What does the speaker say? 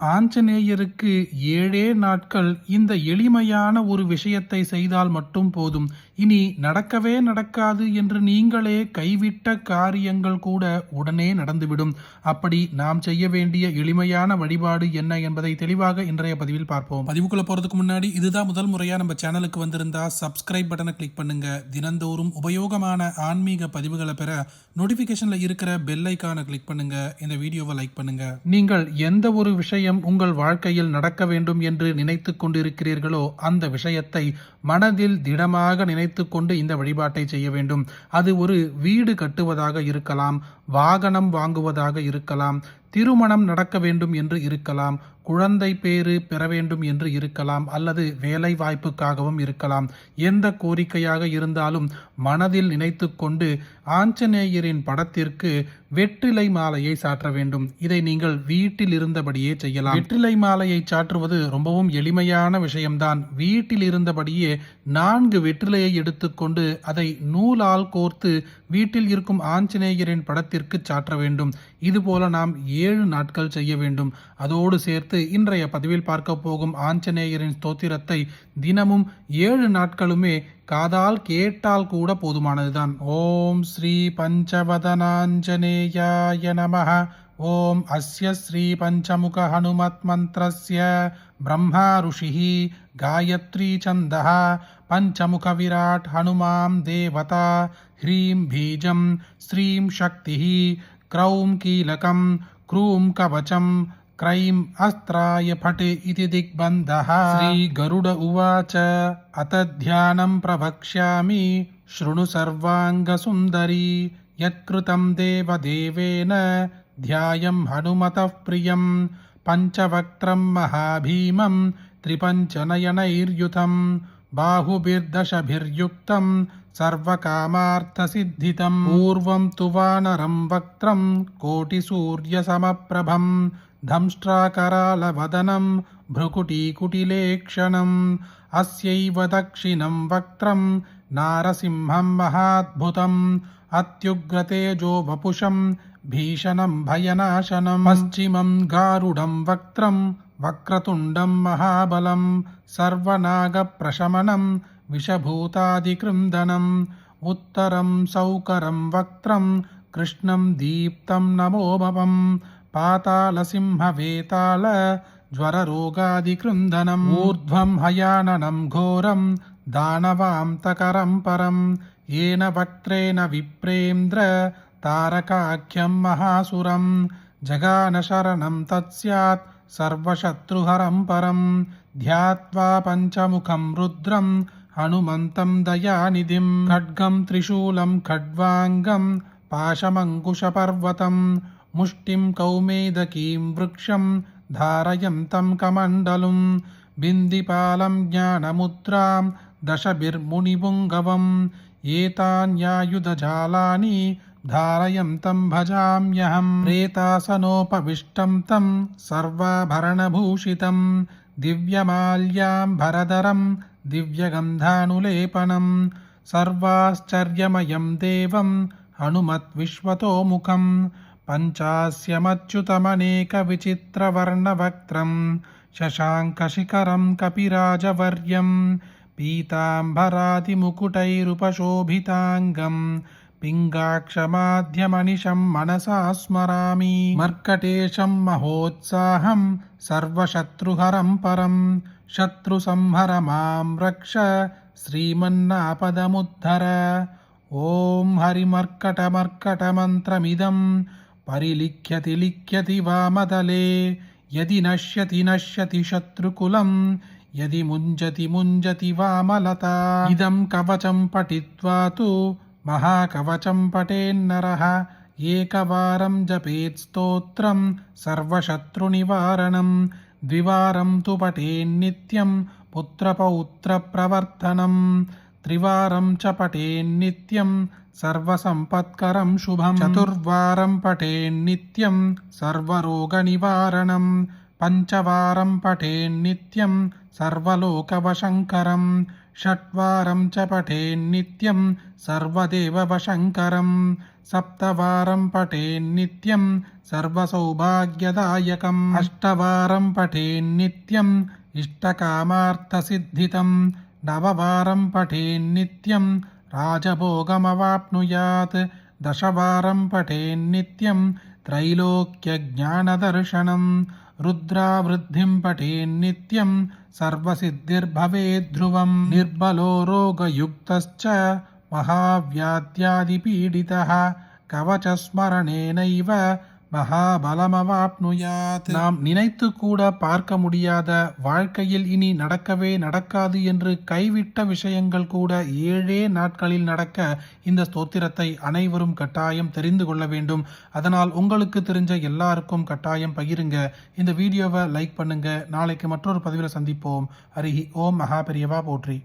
ஆஞ்சநேயருக்கு ஏழே நாட்கள் இந்த எளிமையான ஒரு விஷயத்தை செய்தால் மட்டும் போதும். இனி நடக்கவே நடக்காது என்று நீங்களே கைவிட்ட காரியங்கள் கூட உடனே நடந்துவிடும். அப்படி நாம் செய்ய வேண்டிய எளிமையான வழிபாடு என்ன என்பதை தெளிவாக இன்றைய பதிவில் பார்ப்போம். பதிவுக்குள்ள போறதுக்கு முன்னாடி இதுதான் முதல் முறையா நம்ம சேனலுக்கு வந்திருந்தா சப்ஸ்கிரைப் பட்டனை கிளிக் பண்ணுங்க. தினந்தோறும் உபயோகமான ஆன்மீக பதிவுகளை பெற நோட்டிபிகேஷன்ல இருக்கிற பெல் ஐக்கானை கிளிக் பண்ணுங்க. இந்த வீடியோவை லைக் பண்ணுங்க. நீங்கள் எந்த ஒரு விஷயம் உங்கள் வாழ்க்கையில் நடக்க வேண்டும் என்று நினைத்து கொண்டிருக்கிறீர்களோ அந்த விஷயத்தை மனதில் திடமாக நினைத்து கொண்டு இந்த வழிபாட்டை செய்ய வேண்டும். அது ஒரு வீடு கட்டுவதாக இருக்கலாம் வாகனம் வாங்குவதாக இருக்கலாம் திருமணம் நடக்க வேண்டும் என்று இருக்கலாம் குழந்தை பேறு பெற வேண்டும் என்று இருக்கலாம் அல்லது வேலை வாய்ப்புக்காகவும் இருக்கலாம். எந்த கோரிக்கையாக இருந்தாலும் மனதில் நினைத்து கொண்டு ஆஞ்சநேயரின் படத்திற்கு வெற்றிலை மாலையை சாற்ற வேண்டும். இதை நீங்கள் வீட்டில் இருந்தபடியே செய்யலாம். வெற்றிலை மாலையை சாற்றுவது ரொம்பவும் எளிமையான விஷயம்தான். வீட்டில் இருந்தபடியே நான்கு வெற்றிலையை எடுத்துக்கொண்டு அதை நூலால் கோர்த்து வீட்டில் இருக்கும் ஆஞ்சநேயரின் படத்திற்கு சாற்ற வேண்டும். இதுபோல நாம் ஏழு நாட்கள் செய்ய வேண்டும். அதோடு சேர்த்து அடுத்து இன்றைய பதிவில் பார்க்க போகும் ஆஞ்சநேயரின் ஸ்தோத்திரத்தை தினமும் ஏழு நாட்களுமே காதால் கேட்டால் கூட போதுமானதுதான். ஓம் ஸ்ரீ பஞ்சவதனாஞ்சனேயாய நம ஓம் அஸ்ய ஸ்ரீ பஞ்சமுக ஹனுமத் மந்திரஸ்ய. பிரம்மா ருஷி காயத்ரி சந்த பஞ்சமுக விராட் ஹனுமாம் தேவதா. ஹ்ரீம் பீஜம் ஸ்ரீம் சக்தி க்ரௌம் கீலகம். க்ரூம் கவச்சம். क्रैम् अस्त्राय फट् इति दिग्बन्धः श्रीगरुड उवाच अत ध्यानं प्रवक्ष्यामि शृणु सर्वाङ्गसुन्दरी यत्कृतं देवदेवेन ध्यायं हनुमतः प्रियम् पञ्चवक्त्रं महाभीमं బాహుభిర్దశభిర్యుక్తం సర్వకామార్థసిద్ధితం పూర్వం తు వానరం వక్త్రం కోటిసూర్యసమప్రభం ధంష్ట్రాకరాలవదనం భృకుటీకుటిలేక్షణम् అస్యైవ దక్షిణం వక్త్రం నారసింహం మహాద్భుతం అత్యుగ్రతేజో వపుషం భీషణం భయనాశనం పశ్చిమం గారుడం వక్త్రం వక్రతుండం మహాబలం సర్వనాగప్రశమనం విషభూతాదికృందనం ఉత్తరం సౌకరం వక్త్రం కృష్ణం దీప్తం నమోమవం పాతాళసింహవేతాళ జ్వరరోగాదికృందనం ఊర్ధ్వం హయాననం ఘోరం దానవాంతకరం పరం ఏన వక్త్రేణ విప్రేంద్ర తారకాఖ్యం మహాసురం జగానశరణం తత్స్యాత్ సర్వశత్రుహరం పరం. ధ్యాత్వా పంచముఖం రుద్రం. హనుమంతం దయానిధిం. ఖడ్గం త్రిశూలం ఖడ్వాంగం. పాశమంకుశపర్వతం ముష్టిం కౌమేదకీం వృక్షం. ధారయంతం కమండలం. బిందిపాలం జ్ఞానముద్రాం. దశభిర్మునిపుంగవం ఏతాన్యాయుధజాలాని. एतान्यायुधजालानि धारयन्तं भजाम्यहं प्रेतासनोपविष्टं तं सर्वाभरणभूषितं दिव्यमाल्याम्भरधरं दिव्यगन्धानुलेपनं सर्वाश्चर्यमयं देवं हनुमद्विश्वतोमुखं पञ्चास्यमच्युतमनेकविचित्रवर्णवक्त्रं शशाङ्कशिखरं कपिराजवर्यं पीताम्बरादिमुकुटैरुपशोभिताङ्गं पिङ्गाक्षमाध्यमनिशं मनसा स्मरामि मर्कटेशं महोत्साहं सर्वशत्रुहरं परं शत्रुसंहर मां रक्ष श्रीमन्नापदमुद्धर ॐ हरिमर्कटमर्कटमन्त्रमिदं परिलिख्यति लिख्यति वामदले यदि नश्यति नश्यति शत्रुकुलं यदि मुञ्जति मुञ्जति वामलता इदं कवचं पठित्वा तु महाकवचं पठेन्नरः एकवारं जपेत् स्तोत्रं सर्वशत्रुनिवारणं द्विवारं तु पठेन्नित्यं पुत्रपौत्रप्रवर्तनं त्रिवारं च पठेन्नित्यं सर्वसम्पत्करं शुभं चतुर्वारं पठेन्नित्यं सर्वरोगनिवारणं पञ्चवारं पठेन्नित्यं सर्वलोकवशङ्करं षट्वारं च पठेन्नित्यं सर्वदेववशङ्करं सप्तवारं पठेन्नित्यं सर्वसौभाग्यदायकम् अष्टवारं पठेन्नित्यम् इष्टकामार्थसिद्धितं नववारं पठेन्नित्यं राजभोगमवाप्नुयात् दशवारं पठेन्नित्यं त्रैलोक्यज्ञानदर्शनं रुद्रावृद्धिं पठेन्नित्यं सर्वसिद्धिर्भवेद्ध्रुवं निर्बलो रोगयुक्तश्च महाव्याध्यादिपीडितः कवचस्मरणेनैव மகாபலமவாப்னுயாத். நாம் நினைத்து கூட பார்க்க முடியாத வாழ்க்கையில் இனி நடக்கவே நடக்காது என்று கைவிட்ட விஷயங்கள் கூட ஏழே நாட்களில் நடக்க இந்த ஸ்தோத்திரத்தை அனைவரும் கட்டாயம் தெரிந்து கொள்ள வேண்டும். அதனால் உங்களுக்கு தெரிஞ்ச எல்லாருக்கும் கட்டாயம் பகிருங்க. இந்த வீடியோவை லைக் பண்ணுங்க. நாளைக்கு மற்றொரு பதிவில் சந்திப்போம். அருகி ஓம் மகாபெரியவா போற்றி.